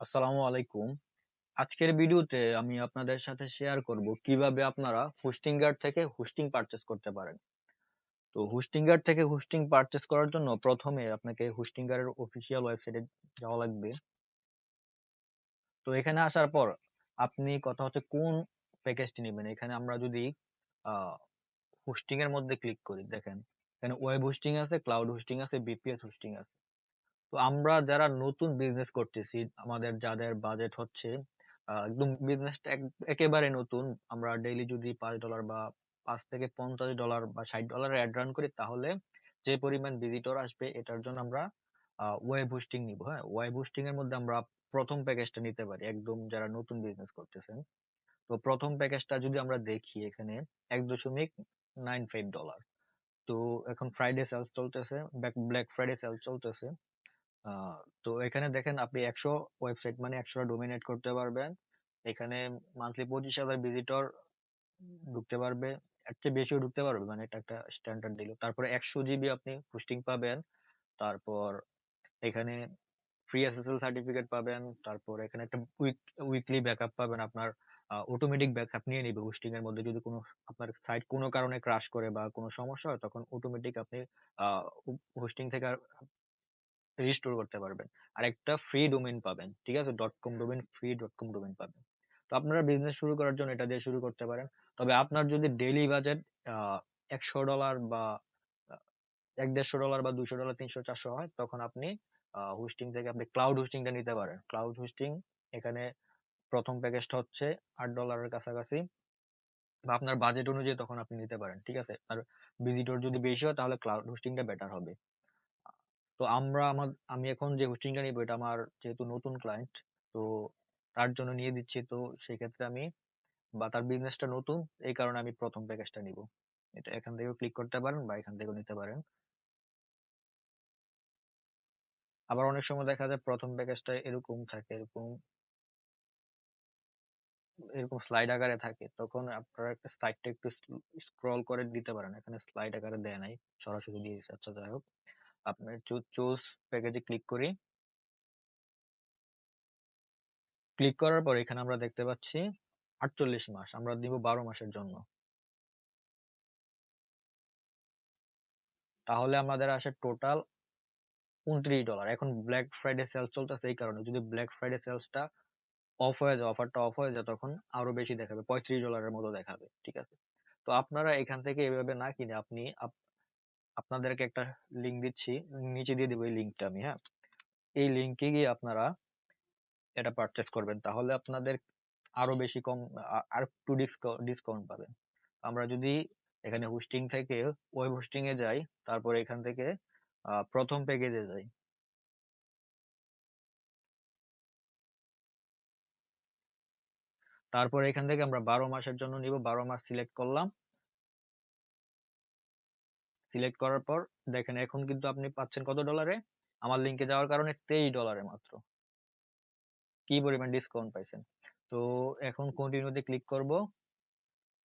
আসসালামু আলাইকুম। আজকের ভিডিওতে আমি আপনাদের সাথে শেয়ার করব কীভাবে আপনারা হোস্টিংগার থেকে হোস্টিং পারচেজ করতে পারেন। তো হোস্টিংগার থেকে হোস্টিং পারচেজ করার জন্য প্রথমে আপনাকে হোস্টিংগারের অফিসিয়াল ওয়েবসাইটে যাওয়া লাগবে। তো এখানে আসার পর আপনি কথা হচ্ছে কোন প্যাকেজটি নিবেন। এখানে আমরা যদি হোস্টিং এর মধ্যে ক্লিক করি দেখেন এখানে ওয়েব হোস্টিং আছে, ক্লাউড হোস্টিং আছে, বিপিএস হোস্টিং আছে। তো আমরা যারা নতুন বিজনেস করতেছি, আমাদের যাদের বাজেট হচ্ছে একদম বিজনেসটা এক একেবারে নতুন, আমরা ডেইলি যদি $৫ বা $৫ থেকে $৫০ বা $৬০ এর এড রান করি তাহলে যে পরিমাণ ভিজিটর আসবে এটার জন্য আমরা ওয়েব হোস্টিং নিবো, হ্যাঁ? ওয়েব হোস্টিং এর মধ্যে আমরা ১ম প্যাকেজটা নিতে পারি একদম যারা নতুন বিজনেস করতেছেন। তো ১ম প্যাকেজটা যদি আমরা দেখি এখানে $১.৯৫ তো এখন ফ্রাইডে সেলস চলতেছে, ব্যাক ব্ল্যাক ফ্রাইডে সেল চলতেছে। আ তো এখানে দেখেন আপনি ১০০ ওয়েবসাইট মানে ১০০ টা ডোমেইন এড করতে পারবেন। এখানে মান্থলি ২৫,০০০ ভিজিটর ঢুকতে পারবে। এর চেয়ে বেশিও ঢুকতে পারবে। মানে এটা একটা স্ট্যান্ডার্ড দিল। তারপরে ১০০ জিবি আপনি হোস্টিং পাবেন। তারপর এখানে ফ্রি এসএসএল সার্টিফিকেট পাবেন। তারপর এখানে একটা উইক উইকলি ব্যাকআপ পাবেন। আপনার অটোমেটিক ব্যাকআপ নিয়ে নিবে হোস্টিং এর মধ্যে যদি কোনো আপনার সাইট কোনো কারণে ক্রাশ করে বা কোনো সমস্যা হয় তখন অটোমেটিক আপনি হোস্টিং থেকে রিস্টোর করতে পারবেন। আরেকটা ফ্রি ডোমেন পাবেন। ঠিক আছে? Dot com domain free dot com domain পাবেন। তো আপনারা বিজনেস শুরু করার জন্য এটা দিয়ে শুরু করতে পারেন। তবে আপনার যদি ডেইলি বাজেট আ $১০০ বা আ $১-১৫০ বা $২০০, $৩০০, $৪০০ হয় তখন আপনি হোস্টিং থেকে আপনি ক্লাউড হোস্টিং টা নিতে পারেন। ক্লাউড হোস্টিং এখানে প্রথম প্যাকেজটা হচ্ছে আট ডলারের কাছাকাছি। বা আপনার বাজেট অনুযায়ী তখন আপনি নিতে পারেন। ঠিক আছে? আর ভিজিটর যদি বেশি হয় তাহলে ক্লাউড হোস্টিং টা বেটার হবে। তো আমরা আমার আমি এখন যে হোস্টিং টা নিবো এটা আমার যেহেতু নতুন ক্লায়েন্ট তো তার জন্য নিয়ে দিচ্ছি। তো সেক্ষেত্রে আমি বা তার বিজনেসটা নতুন এই কারণে আমি প্রথম প্যাকেজটা নিবো। এটা এখান থেকেও ক্লিক করতে পারেন বা এখান থেকেও নিতে পারেন। আবার অনেক সময় দেখা যায় প্রথম প্যাকেজটা এরকম থাকে, এরকম এরকম স্লাইড আকারে থাকে। তখন আপনারা একটা সাইটটা একটু স্ক্রল করে দিতে পারেন। এখানে স্লাইড আকারে দেয় নাই। সরাসরি দিয়ে দিছে। আচ্ছা যাই হোক। আপনার চু চুজ প্যাকেজে ক্লিক করি। ক্লিক করার পর এখানে আমরা দেখতে পাচ্ছি ৪৮ মাস। আমরা দিব ১২ মাসের জন্য। তাহলে আমাদের আসে টোটাল $২৯ এখন ব্ল্যাক ফ্রাইডে সেল চলতেছে এই কারণে। যদি ব্ল্যাক ফ্রাইডে সেলসটা অফ হয়ে যায়, অফারটা অফ হয়ে যায় তখন আরও বেশি দেখাবে। পঁয়ত্রিশ ডলারের মতো দেখাবে। ঠিক আছে? তো আপনারা এখান থেকে এভাবে না কিনে আপনি আপ আপনাদেরকে একটা লিংক দিচ্ছি। নিচে দিয়ে দিব এই লিঙ্কটা আমি, হ্যাঁ? এই লিঙ্কে গিয়ে আপনারা এটা পারচেস করবেন। তাহলে আপনাদের আরও বেশি কম আর ডিসকা ডিসকাউন্ট পাবেন। আমরা যদি এখানে হোস্টিং থেকে ওয়েব হোস্টিং এ যাই, তারপরে এখান থেকে ১ম প্যাকেজে যাই। তারপরে এখান থেকে আমরা ১২ মাসের জন্য নিবো। ১২ মাস সিলেক্ট করলাম। সিলেক্ট করার পর দেখেন এখন কিন্তু আপনি পাচ্ছেন কত ডলারে? আমার লিংকে যাওয়ার কারণে $২৩ এ মাত্র। কি পরিমাণ ডিসকাউন্ট পাইছেন। তো এখন কন্টিনিউ তে ক্লিক করব।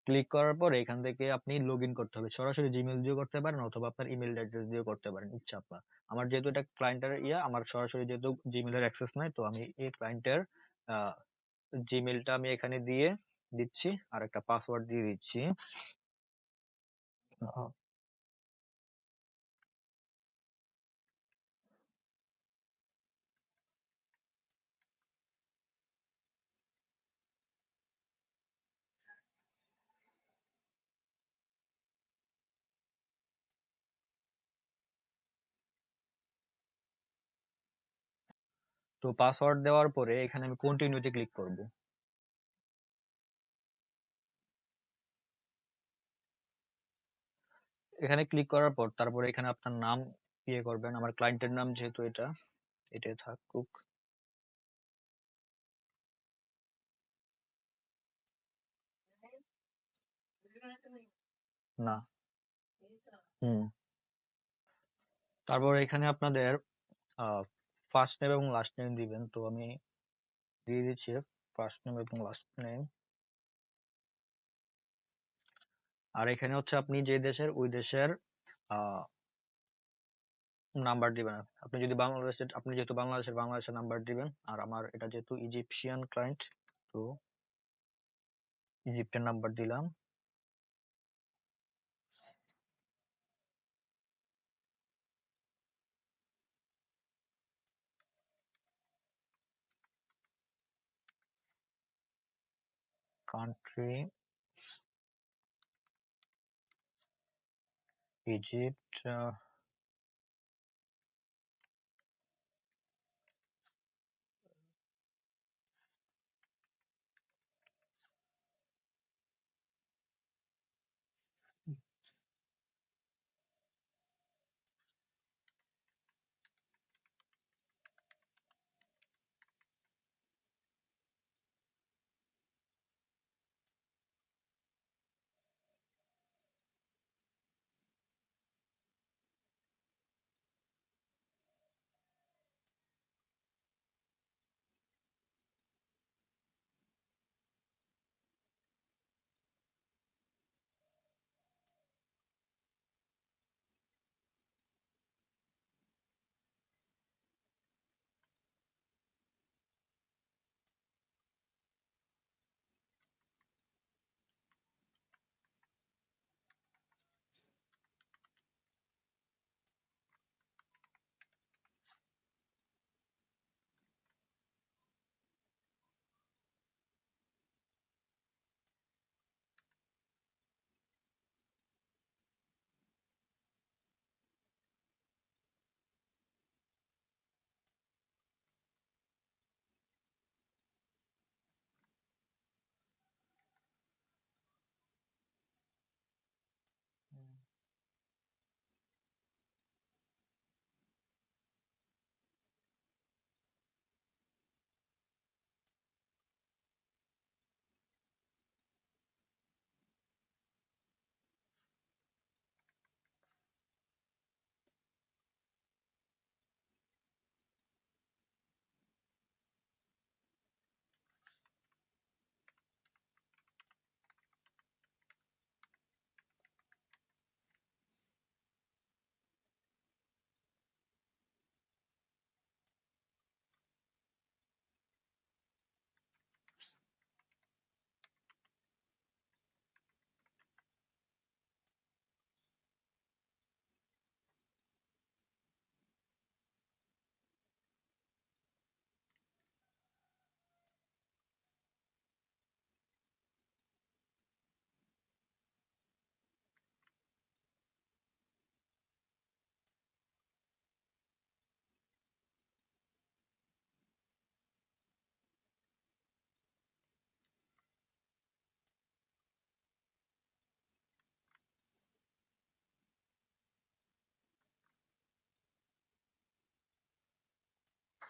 ক্লিক করার পর এখান থেকে আপনি লগইন করতে হবে। সরাসরি জিমেল দিয়েও করতে পারেন অথবা আপনার ইমেইল অ্যাড্রেস দিয়েও করতে পারেন। ইচ্ছা আপনার। আমার যেহেতু এটা ক্লায়েন্টের ইয়া, আমার সরাসরি যেহেতু জিমেলের অ্যাক্সেস নাই, তো আমি এই ক্লায়েন্টের আ জিমেইলটা আমি এখানে দিয়ে দিচ্ছি। আর একটা পাসওয়ার্ড দিয়ে দিচ্ছি। তো পাসওয়ার্ড দেওয়ার পরে এখানে আমি কন্টিনিউ তে ক্লিক করব। এখানে ক্লিক করার পর তারপরে এখানে আপনার নাম ইয়ে করবেন। আমার ক্লায়েন্টের নাম যেহেতু এটা, এটা থাকুক। না। হুম। তারপর এখানে আপনাদের ফার্স্ট নেম এবং লাস্ট নেম দিবেন। তো আমি দিয়ে দিচ্ছি ফার্স্ট নেম এবং লাস্ট নেম। আর এখানে হচ্ছে আপনি যে দেশের, ওই দেশের নাম্বার দিবেন আপনি যদি বাংলাদেশের, আপনি যেহেতু বাংলাদেশের বাংলাদেশের নাম্বার দিবেন, আর আমার এটা যেহেতু ইজিপশিয়ান ক্লায়েন্ট তো ইজিপ্টের নাম্বার দিলাম কান্ট্রি ইজিপ্ট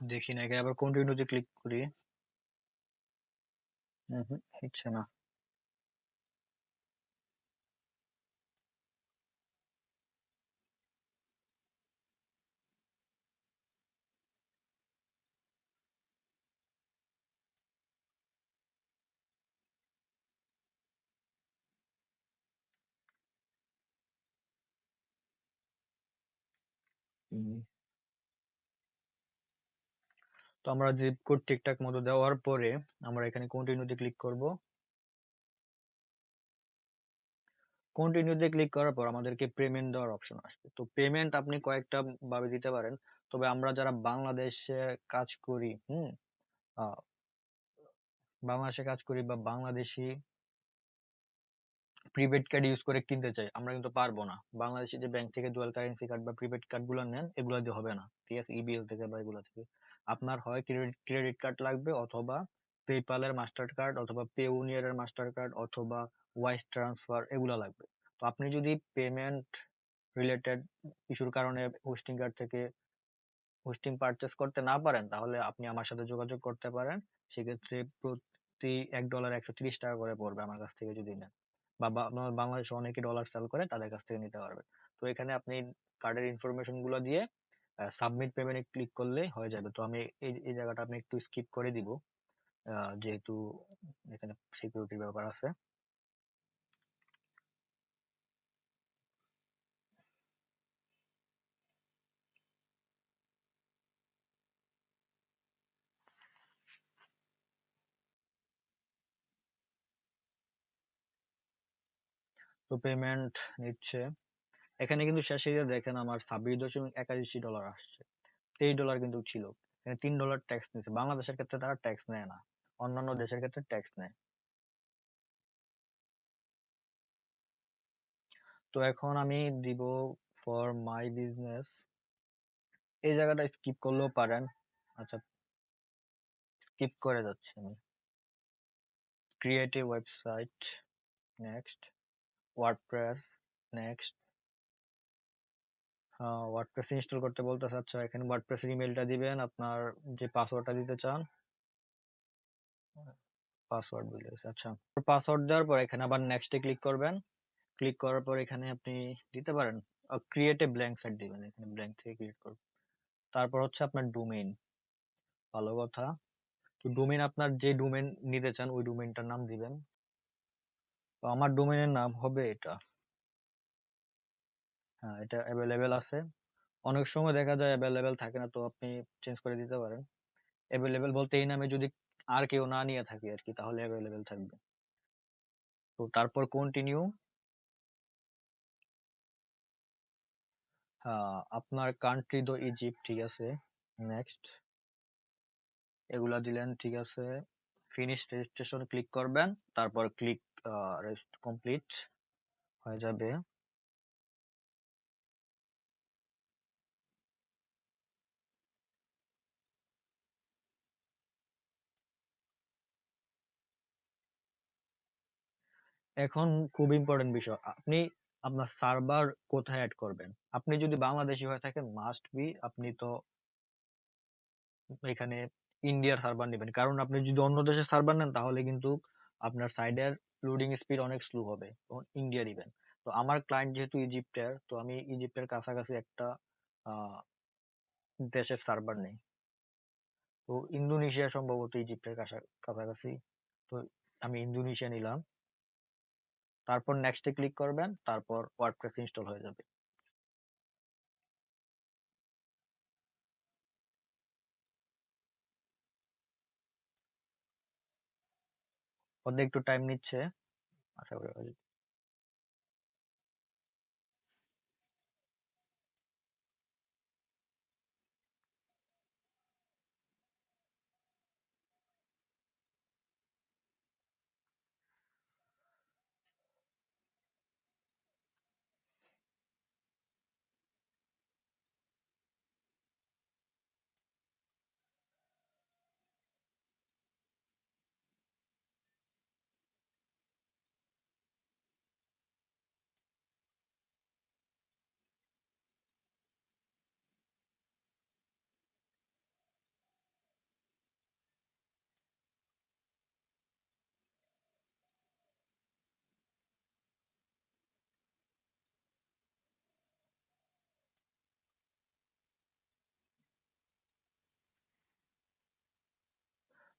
দেখি না আবার কন্টিনিউতে ক্লিক করি। হচ্ছে না। তো আমরা জিপ কোড ঠিকঠাক মতো দেওয়ার পরে আমরা এখানে কন্টিনিউতে ক্লিক করব। কন্টিনিউতে ক্লিক করার পর আমাদেরকে পেমেন্ট দেওয়ার অপশন আসবে। তো পেমেন্ট আপনি কয়েকটা ভাবে দিতে পারেন। তবে আমরা যারা বাংলাদেশে কাজ করি, হুম বাংলাদেশে কাজ করি বা বাংলাদেশি প্রিপেড কার্ড ইউজ করে কিনতে চাই, আমরা কিন্তু পারব না। বাংলাদেশে যে ব্যাংক থেকে ডুয়াল কারেন্সি কার্ড বা প্রিপেড কার্ডগুলো নেন, এগুলো দিয়ে হবে না। ঠিক আছে? ইবিএল থেকে বা এগুলো থেকে। আপনার হয় ক্রেডিট ক্রেডিট কার্ড লাগবে অথবা পেপালের মাস্টার কার্ড অথবা পেউনিয়ারের মাস্টার কার্ড অথবা ওয়াইস ট্রান্সফার এগুলো লাগবে। তো আপনি যদি পেমেন্ট রিলেটেড ইস্যুর কারণে হোস্টিং কার্ড থেকে হোস্টিং পারচেস করতে না পারেন, তাহলে আপনি আমার সাথে যোগাযোগ করতে পারেন। সেক্ষেত্রে প্রতি এক ডলার একশো তিরিশ টাকা করে পড়বে আমার কাছ থেকে যদি নেন। বা বাংলাদেশে অনেকে ডলার সেল করে, তাদের কাছ থেকে নিতে পারবে। তো এখানে আপনি কার্ডের ইনফরমেশনগুলো দিয়ে সাবমিট পেমেন্টে ক্লিক করলে হয়ে যাবে। তো আমি এই এই জায়গাটা আমি একটু স্কিপ করে দিব। যেহেতু এখানে সিকিউরিটির ব্যাপার আছে। তো পেমেন্ট নিচ্ছে। এখানে কিন্তু শেষে গিয়ে দেখেন আমার ছাব্বিশ দশমিক একাশি ডলার আসছে। তেইশ ডলার কিন্তু ছিল। এখানে তিন ডলার ট্যাক্স নিচ্ছে। বাংলাদেশের ক্ষেত্রে তারা ট্যাক্স নেয় না। অন্যান্য দেশের ক্ষেত্রে ট্যাক্স নেয়। তো এখন আমি দিব ফর মাই বিজনেস এই জায়গাটা স্কিপ করলেও পারেন। আচ্ছা। স্কিপ করে যাচ্ছি আমি। Creative website next WordPress next WordPress install করতে বলতেছে আচ্ছা এখানে ওয়ার্ডপ্রেসের ইমেলটা দিবেন, আপনার যে পাসওয়ার্ডটা দিতে চান। পাসওয়ার্ড বলে আচ্ছা। পাসওয়ার্ড দেওয়ার পর এখানে আবার নেক্সটে ক্লিক করবেন। ক্লিক করার পর এখানে আপনি দিতে পারেন ক্রিয়েট এ ব্ল্যাঙ্ক সাইট দিবেন, এখানে ব্ল্যাঙ্ক থেকে ক্রিয়েট করবেন তারপর হচ্ছে আপনার ডোমেইন ভালো কথা। তো ডোমেইন আপনার যে ডোমেইন নিতে চান, ওই ডোমেইনটার নাম দিবেন। তো আমার ডোমেনের নাম হবে এটা। হ্যাঁ এটা অ্যাভেলেবেল আছে। অনেক সময় দেখা যায় অ্যাভেলেবেল থাকে না, তো আপনি চেঞ্জ করে দিতে পারেন। অ্যাভেলেবেল বলতে এই নামে যদি আর কেউ না নিয়ে থাকে আর কি তাহলে অ্যাভেলেবেল থাকবে। তো তারপর কন্টিনিউ আপনার কান্ট্রি তো ইজিপ্ট ঠিক আছে। নেক্সট এগুলা দিলেন, ঠিক আছে। ফিনিশ রেজিস্ট্রেশন ক্লিক করবেন, তারপর ক্লিক কমপ্লিট হয়ে যাবে। এখন খুব ইম্পর্টেন্ট বিষয়, আপনি আপনার সার্ভার কোথায় অ্যাড করবেন? আপনি যদি বাংলাদেশি হয়ে থাকেন মাস্ট বি আপনি তো এখানে ইন্ডিয়ার সার্ভার নেবেন। কারণ আপনি যদি অন্য দেশের সার্ভার নেন, তাহলে কিন্তু আপনার সাইডের লোডিং স্পিড অনেক স্লো হবে তখন ইন্ডিয়া দিবেন তো আমার ক্লায়েন্ট যেহেতু ইজিপ্টের তো আমি ইজিপ্টের কাছাকাছি একটা দেশের সার্ভার নেই। তো ইন্দোনেশিয়া সম্ভবত ইজিপ্টের কাছাকাছি। তো আমি ইন্দোনেশিয়া নিলাম। তারপর নেক্সটে ক্লিক করবেন, তারপর ওয়ার্ডপ্রেস ইনস্টল হয়ে যাবে। ওদের একটু টাইম নিচ্ছে। আশা করি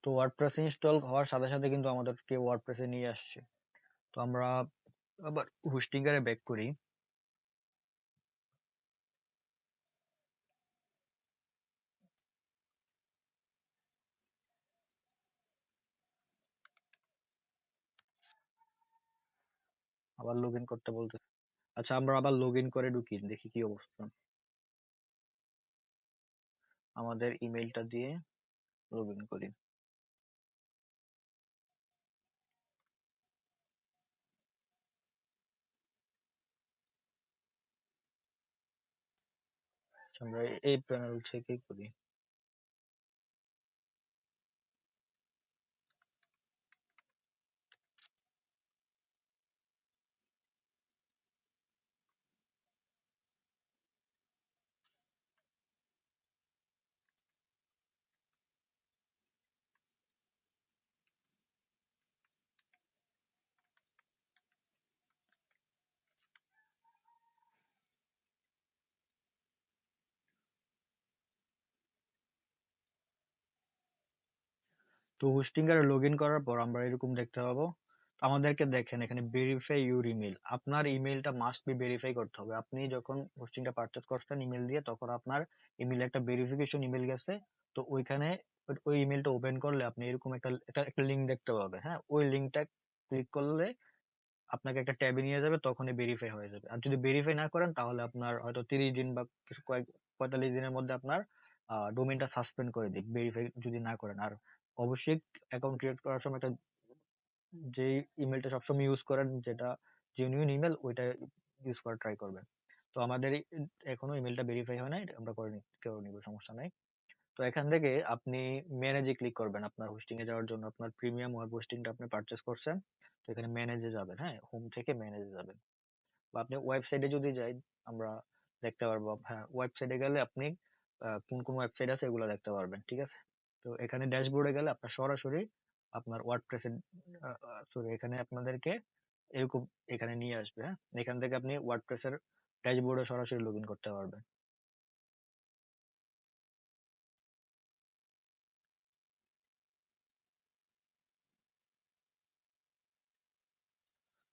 তো ওয়ার্ডপ্রেস ইনস্টল হওয়ার সাথে সাথে কিন্তু আমাদেরকে ওয়ার্ডপ্রেসে নিয়ে আসছে। তো আমরা আবার হোস্টিংয়ারে ব্যাক করি। আবার লগ ইন করতে বলতে আচ্ছা আমরা আবার লগ ইন করে ঢুকি, দেখি কি অবস্থা। আমাদের ইমেলটা দিয়ে লগ ইন করি। আমরা এই প্যানেল থেকেই করি। তো হোস্টিংয়ারে লগ ইন করার পর আমরা এরকম দেখতে পাবো। আমাদেরকে দেখেন, এখানে ভেরিফাই ইউর ইমেল আপনার ইমেলটা মাস্ট বি ভেরিফাই করতে হবে। আপনি যখন হোস্টিংটা পারচেজ করছেন ইমেল দিয়ে, তখন আপনার ইমেল একটা ভেরিফিকেশন ইমেল গেছে। তো ওইখানে ওই ইমেলটা ওপেন করলে আপনি এরকম একটা একটা লিঙ্ক দেখতে পাবে হ্যাঁ? ওই লিঙ্কটা ক্লিক করলে আপনাকে একটা ট্যাবে নিয়ে যাবে, তখনই ভেরিফাই হয়ে যাবে। আর যদি ভেরিফাই না করেন, তাহলে আপনার হয়তো তিরিশ দিন বা কিছু কয়েক, পঁয়তাল্লিশ দিনের মধ্যে আপনার ডোমেইনটা সাসপেন্ড করে দিক ভেরিফাই যদি না করেন। আর অবশ্যই অ্যাকাউন্ট ক্রিয়েট করার সময় একটা যে ইমেলটা সবসময় ইউজ করেন, যেটা জেনুইন ইমেল ওইটা ইউজ করার ট্রাই করবেন। তো আমাদের এখনও ইমেলটা ভেরিফাই হয় নাই, আমরা করে কেউ নিব, সমস্যা নাই। তো এখান থেকে আপনি ম্যানেজে ক্লিক করবেন, আপনার হোস্টিং এ যাওয়ার জন্য। আপনার প্রিমিয়াম ওয়েব হোস্টিংটা আপনি পারচেজ করছেন, তো এখানে ম্যানেজে যাবেন হ্যাঁ? হোম থেকে ম্যানেজে যাবেন। বা আপনি ওয়েবসাইটে যদি যাই, আমরা দেখতে পারব হ্যাঁ ওয়েবসাইটে গেলে আপনি কোন কোন ওয়েবসাইট আছে, এগুলো দেখতে পারবেন, ঠিক আছে? তো এখানে ড্যাশবোর্ডে গেলে আপনার সরাসরি আপনার ওয়ার্ডপ্রেসের সরি এখানে আপনাদেরকে এরকম এখানে নিয়ে আসবে হ্যাঁ? এখান থেকে আপনি ওয়ার্ডপ্রেসের ড্যাশবোর্ডে সরাসরি লগ করতে পারবেন।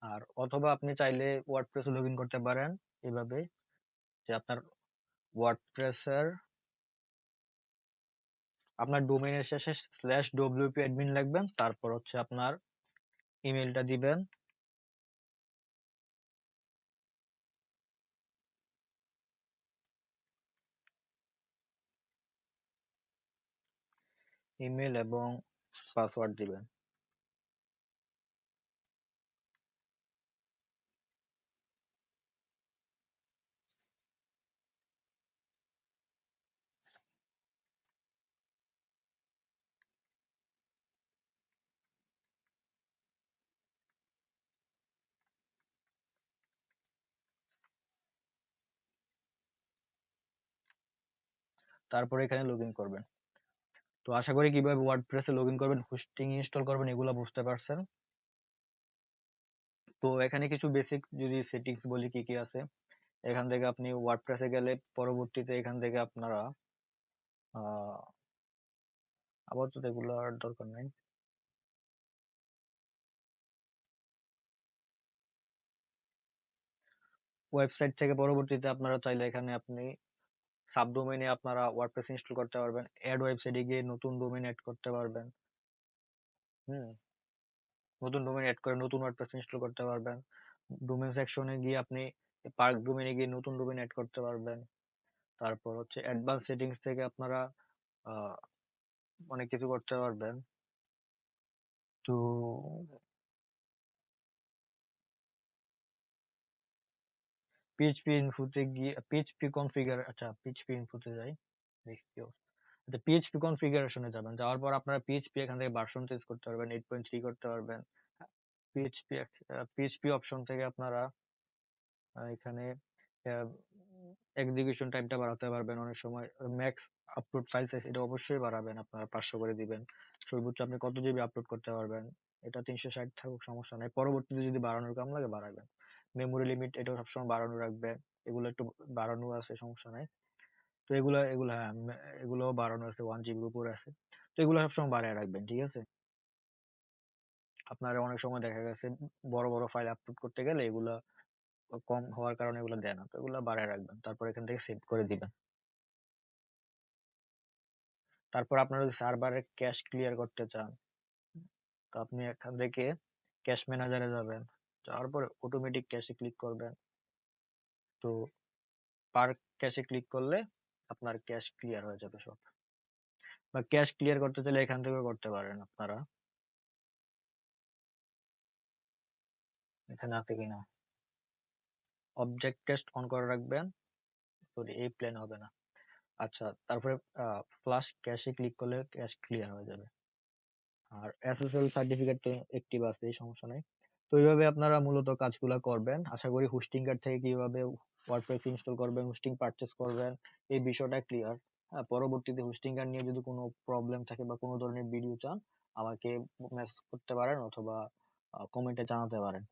আর অথবা আপনি চাইলে ওয়ার্ডপ্রেসে লগ করতে পারেন এভাবে, যে আপনার ওয়ার্ডপ্রেসের আপনার ডোমেনের শেষে স্ল্যাশ ডব্লিউপি অ্যাডমিন লিখবেন, তারপর হচ্ছে আপনার ইমেলটা দিবেন। ইমেল এবং পাসওয়ার্ড দিবেন। তারপরে এখানে লগ ইন করবেন। তো আশা করি কীভাবে ওয়ার্ডপ্রেসে লগ ইন করবেন হোস্টিং ইনস্টল করবেন, এগুলো বুঝতে পারছেন। তো এখানে কিছু বেসিক যদি সেটিংস বলি কি কি আছে, এখান থেকে আপনি ওয়ার্ডপ্রেসে গেলে পরবর্তীতে এখান থেকে আপনারা আপাতত এগুলো আর দরকার নেই। ওয়েবসাইট থেকে পরবর্তীতে আপনারা চাইলে এখানে আপনি সাবডোমেইনে আপনারা ওয়ার্ডপ্রেস ইনস্টল করতে পারবেন। অ্যাড ওয়েবসাইটে গিয়ে নতুন ডোমেইন অ্যাড করতে পারবেন। হুম? নতুন ডোমেইন অ্যাড করে নতুন ওয়ার্ডপ্রেস ইনস্টল করতে পারবেন। ডোমেইন সেকশনে গিয়ে আপনি পার্ক ডোমেইনে গিয়ে নতুন ডোমেইন অ্যাড করতে পারবেন। তারপর হচ্ছে অ্যাডভান্স সেটিংস থেকে আপনারা অনেক কিছু করতে পারবেন। তো পিএইচপি ইনফোতে গিয়ে পিএইচপি কনফিগার আচ্ছা পিএইচপি ইনফোতে যাই, দেখি কি আচ্ছা পিএইচপি কনফিগারেশনে যাবেন। যাওয়ার পর আপনারা পিএইচপি এখান থেকে ভার্সন চেঞ্জ করতে পারবেন 8.3 করতে পারবেন। পিএইচপি পিএইচপি অপশন থেকে আপনারা এখানে এক্সিকিউশন টাইমটা বাড়াতে পারবেন অনেক সময়। ম্যাক্স আপলোড ফাইল সাইজ এটা অবশ্যই বাড়াবেন, আপনারা পাঁচশো করে দিবেন। সর্বোচ্চ আপনি কত জিবি আপলোড করতে পারবেন, এটা তিনশো ষাট থাকুক, সমস্যা নাই। পরবর্তীতে যদি বাড়ানোর কাম লাগে, বাড়াবেন। মেমোরি লিমিট এটা সবসময় বাড়ানো রাখবেন এগুলো একটু বাড়ানো আছে, সমস্যা নাই। তো এগুলো এগুলো হ্যাঁ এগুলো বাড়ানো আছে ওয়ান জিবির উপরে আছে। তো এগুলো সবসময় বাড়ায় রাখবেন, ঠিক আছে? আপনার অনেক সময় দেখা গেছে, বড় বড় ফাইল আপলোড করতে গেলে এগুলা কম হওয়ার কারণে এগুলো দেয় না। তো এগুলো বাড়ায় রাখবেন, তারপর এখান থেকে সেভ করে দিবেন। তারপর আপনারা যদি সার্ভারে ক্যাশ ক্লিয়ার করতে চান, তো আপনি এখান থেকে ক্যাশ ম্যানেজারে যাবেন। যাওয়ার পর অটোমেটিক ক্যাশে ক্লিক করবেন। তো পার ক্যাশে ক্লিক করলে আপনার ক্যাশ ক্লিয়ার হয়ে যাবে সব। বা ক্যাশ ক্লিয়ার করতে চাইলে এখান থেকে করতে পারেন আপনারা। এখানে আছে কিনা? অবজেক্ট টেস্ট অন করে রাখবেন। সরি, এই প্ল্যান হবে না। আচ্ছা তারপরে ফ্লাশ ক্যাশে ক্লিক করলে ক্যাশ ক্লিয়ার হয়ে যাবে। আর এসএসএল সার্টিফিকেট তো অ্যাক্টিভ আছে, এই সমস্যা নাই। তো এইভাবে আপনারা মূলত কাজগুলো করবেন। আশা করি হোস্টিং কার্ড থেকে কীভাবে ওয়ার্ডপ্রেস ইনস্টল করবেন হোস্টিং পারচেজ করবেন, এই বিষয়টা ক্লিয়ার হ্যাঁ পরবর্তীতে হোস্টিং কার্ড নিয়ে যদি কোনো প্রবলেম থাকে বা কোনো ধরনের ভিডিও চান, আমাকে মেসেজ করতে পারেন অথবা কমেন্টে জানাতে পারেন।